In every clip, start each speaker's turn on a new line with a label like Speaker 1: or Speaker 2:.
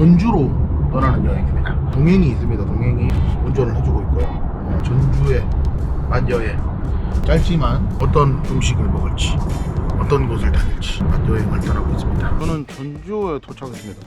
Speaker 1: 전주로 떠나는 여행입니다. 동행이 있습니다. 동행이 운전을 해주고 있고요. 어, 전주의 맛여행 짧지만 어떤 음식을 먹을지 어떤 곳을 다닐지 맛여행을 떠나고 있습니다. 저는 전주에 도착했습니다.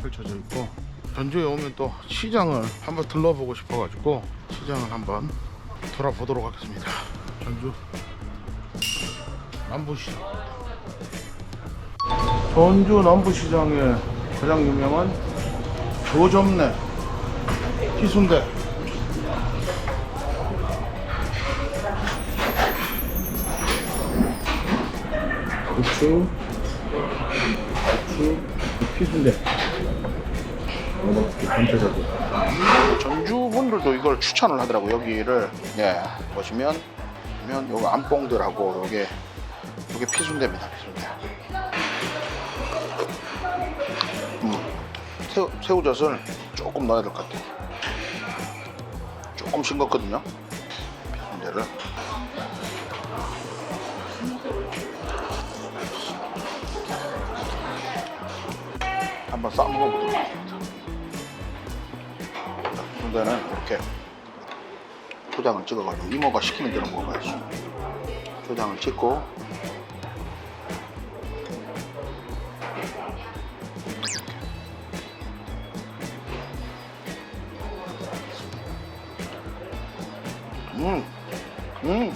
Speaker 1: 펼쳐져 있고 전주에 오면 또 시장을 한번 들러보고 싶어가지고 시장을 한번 돌아보도록 하겠습니다. 전주 남부시장. 전주 남부시장의 가장 유명한 조점내 희순대. 고추 고추 희순대. 이렇게 전체적으로 전주 분들도 이걸 추천을 하더라고 여기를. 예 보시면 보면 요거 안뽕들하고 요게 요게 피순대입니다 피순대 새우, 새우젓을 조금 넣어야 될 것 같아요. 조금 싱겁거든요. 피순대를 한번 싸 먹어보도록 하겠습니다. 순대는 이렇게 초장을 찍어가지고 이모가 시키는 대로 먹어야지 초장을 찍고 음, 음.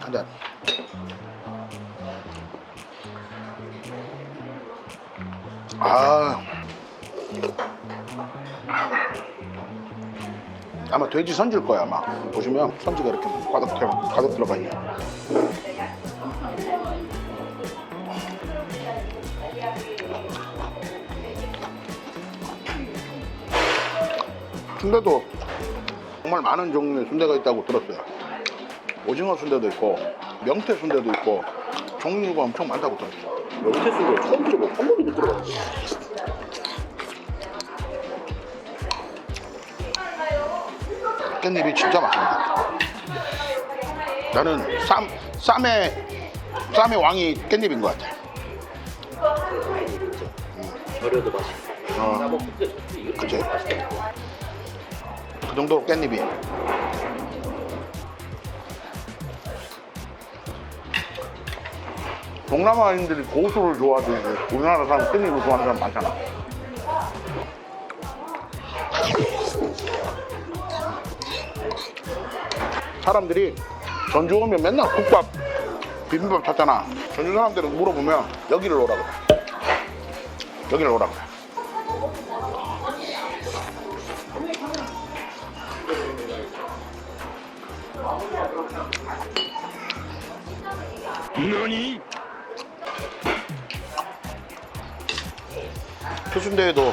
Speaker 1: 한 잔. 아. 아마 돼지 선질 거야 아마 보시면 선지가 이렇게 가득 가득 들어가 있네. 순대도 정말 많은 종류의 순대가 있다고 들었어요. 오징어 순대도 있고 명태 순대도 있고 종류가 엄청 많다고 들었어요.
Speaker 2: 명태 순대 처음 들어봐. 한 번도 못 들어봐.
Speaker 1: 깻잎이 진짜 맛있습니다. 나는 쌈 쌈의 쌈의 왕이 깻잎인 것 같아.
Speaker 2: 절여도 맛있고.
Speaker 1: 어.
Speaker 2: 나뭐. 이거
Speaker 1: 그치? 그 정도로 깻잎이. 동남아인들이 고수를 좋아하지 우리나라 사람 깻잎을 좋아하는 사람 많잖아. 사람들이 전주 오면 맨날 국밥, 비빔밥 찾잖아. 전주 사람들은 물어보면 여기를 오라 그래. 여기를 오라 그래.
Speaker 2: 너니?
Speaker 1: 표순대에도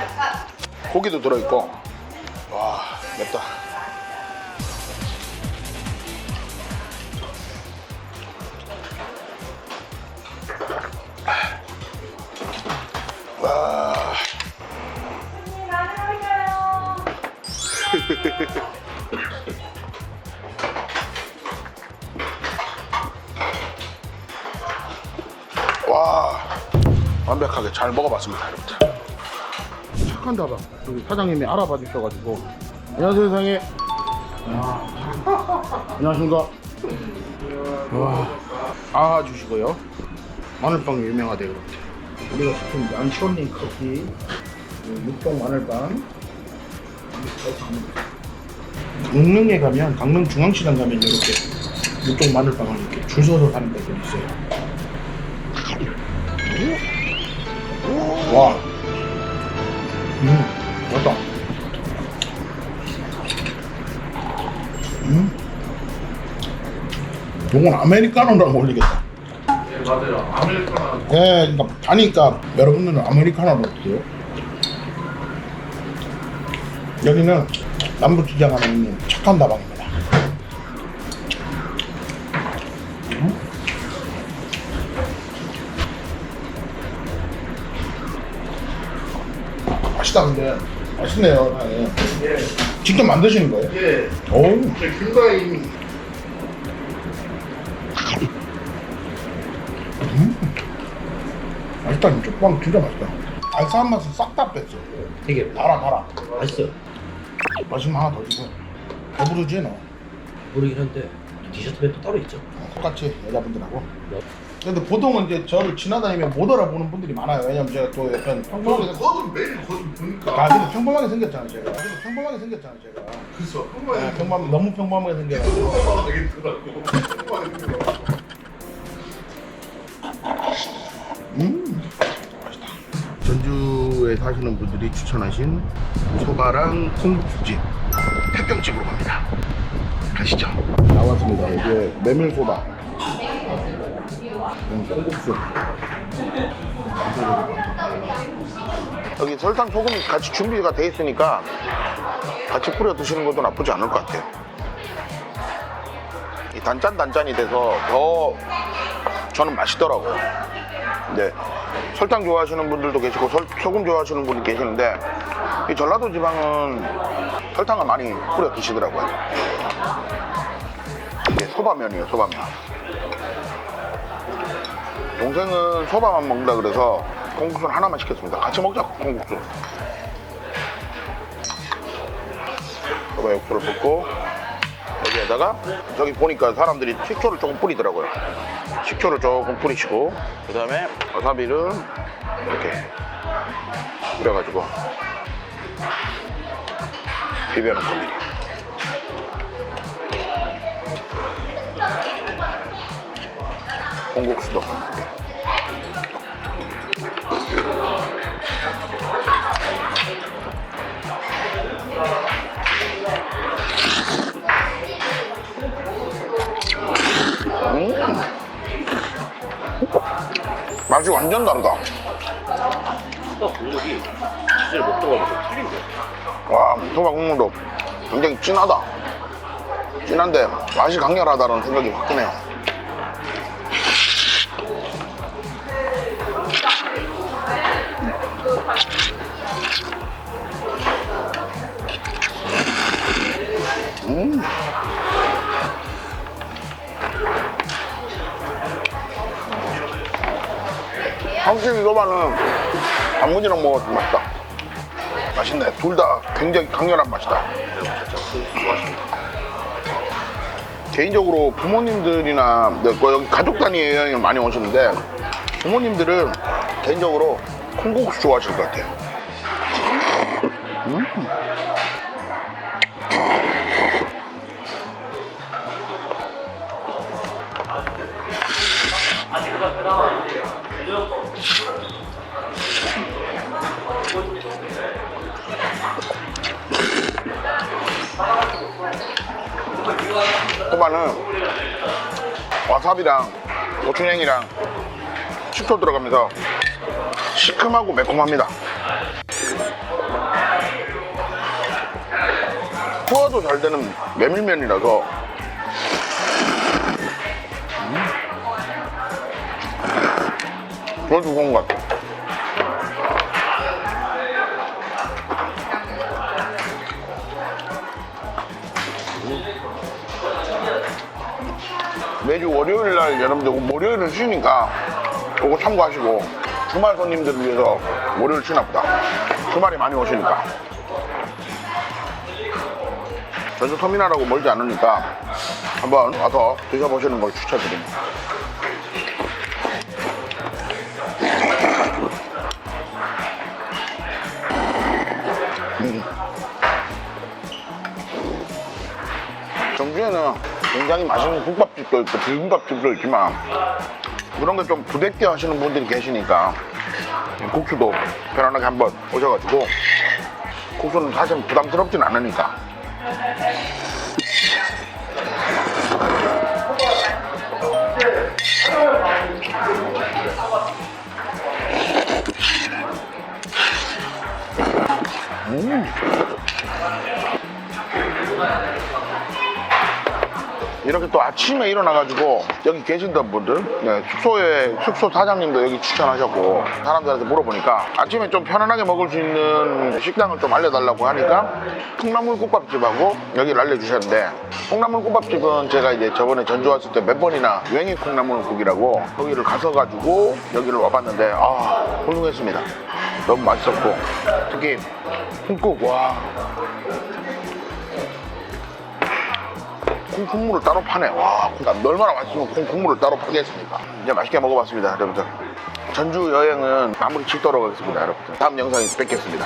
Speaker 1: 고기도 들어있고 와 맵다 와 완벽하게 잘 먹어봤습니다 여러분들. 착한 다방 여기 사장님이 알아봐 주셔가지고. 안녕하세요 사장님 안녕하십니까. 와, 아 주시고요. 마늘빵 유명하대요 여러분들. 우리가 시킨 양촌리 커피 육동 마늘빵 강릉에 가면 강릉 중앙시장 가면 이렇게 육동 마늘빵을 이렇게 줄 서서 파는 데도 있어요 와 음, 맞다. 음. 요건 아메리카노랑 어울리겠다.
Speaker 2: 네 맞아요. 아메리카노.
Speaker 1: 네, 그러니까 가니까 여러분들은 아메리카노로 어때요? 여기는 남부시장 안에 있는 착한 다방입니다. 음? 맛있다 근데 맛있네요 사장님
Speaker 2: 예.
Speaker 1: 직접 만드시는 거예요?
Speaker 2: 예. 오저 균가임
Speaker 1: 맛있다 진짜 빵 진짜 맛있다 알싸한 맛은 싹 다 뺐어
Speaker 2: 되게
Speaker 1: 달아 달아
Speaker 2: 맛있어 요.
Speaker 1: 맛있으면 하나 더 주고 배부르지 너
Speaker 2: 모르긴 한데 디저트 맵도 따로 있죠.
Speaker 1: 똑같이 여자분들하고
Speaker 2: 네.
Speaker 1: 근데 보통은 이제 저를 지나다니면 못 알아보는 분들이 많아요 왜냐면 제가 또 약간 평범하게 생-
Speaker 2: 거는 매일 보니까.
Speaker 1: 아 근데 평범하게 생겼잖아요 제가 근데 평범하게 생겼잖아요 제가
Speaker 2: 그래서
Speaker 1: 네, 평범 너무 평범하게 생겨가지고
Speaker 2: 평범하게 되겠더라고. 평범하게 되더라고.
Speaker 1: 전주에 사시는 분들이 추천하신 소바랑 콩국수집 햇병집으로 갑니다. 가시죠. 나왔습니다. 이게 메밀소바 음, 콩국수. 여기 설탕 소금이 같이 준비가 돼 있으니까 같이 뿌려 드시는 것도 나쁘지 않을 것 같아요. 이 단짠 단짠이 돼서 더 저는 맛있더라고요. 네. 설탕 좋아하시는 분들도 계시고 설- 소금 좋아하시는 분이 계시는데 이 전라도 지방은 설탕을 많이 뿌려 드시더라고요. 이게 소바면이에요, 소바면. 동생은 소바만 먹는다 그래서 콩국수 하나만 시켰습니다. 같이 먹자, 콩국수. 소바 육수를 붓고 여기에다가 저기 보니까 사람들이 식초를 조금 뿌리더라고요. 식초를 조금 뿌리시고 그 다음에 와사비를 이렇게 뿌려가지고 비벼놓은 겁니다. 콩국수도 맛이 완전 다르다.
Speaker 2: 수다 국물이 기절 먹던 거랑 좀 틀린 거.
Speaker 1: 와, 소바 국물도 굉장히 진하다. 진한데 맛이 강렬하다는 생각이 확 드네요. 확실히 소바는 단무지랑 먹어도 맛있다. 맛있네. 둘 다 굉장히 강렬한 맛이다. 개인적으로 부모님들이나 네, 뭐 가족 단위 여행을 많이 오시는데 부모님들은 개인적으로 콩국수 좋아하실 것 같아요. 음. 소바는 와사비랑 고추냉이랑 식초 들어가면서 시큼하고 매콤합니다. 소화도 잘 되는 메밀면이라서 음. 그것도 좋은 것 같아 요. 매주 월요일 날 여러분들 월요일은 쉬니까 그거 참고하시고 주말 손님들을 위해서 월요일 쉬나 보다 주말에 많이 오시니까 전주 터미널하고 멀지 않으니까 한번 와서 드셔보시는 걸 추천드립니다 음. 정주에는 굉장히 맛있는 국밥집도 있고 비빔밥집도 있지만 그런 게좀 부대껴 하시는 분들이 계시니까 국수도 편안하게 한번 오셔가지고 국수는 사실 부담스럽진 않으니까 음. 이렇게 또 아침에 일어나가지고 여기 계신던 분들 네, 숙소에 숙소 사장님도 여기 추천하셨고 사람들한테 물어보니까 아침에 좀 편안하게 먹을 수 있는 식당을 좀 알려달라고 하니까 콩나물 국밥집하고 여기를 알려주셨는데 콩나물 국밥집은 제가 이제 저번에 전주 왔을 때 몇 번이나 웽이 콩나물국이라고 거기를 가서 가지고 여기를 와봤는데 아 훌륭했습니다. 너무 맛있었고 특히 콩국 와 콩 국물을 따로 파네. 와, 콩- 얼마나 맛있으면 콩 국물을 따로 파겠습니까? 이제 맛있게 먹어봤습니다, 여러분들. 전주 여행은 마무리 짓도록 하겠습니다, 여러분들. 다음 영상에서 뵙겠습니다.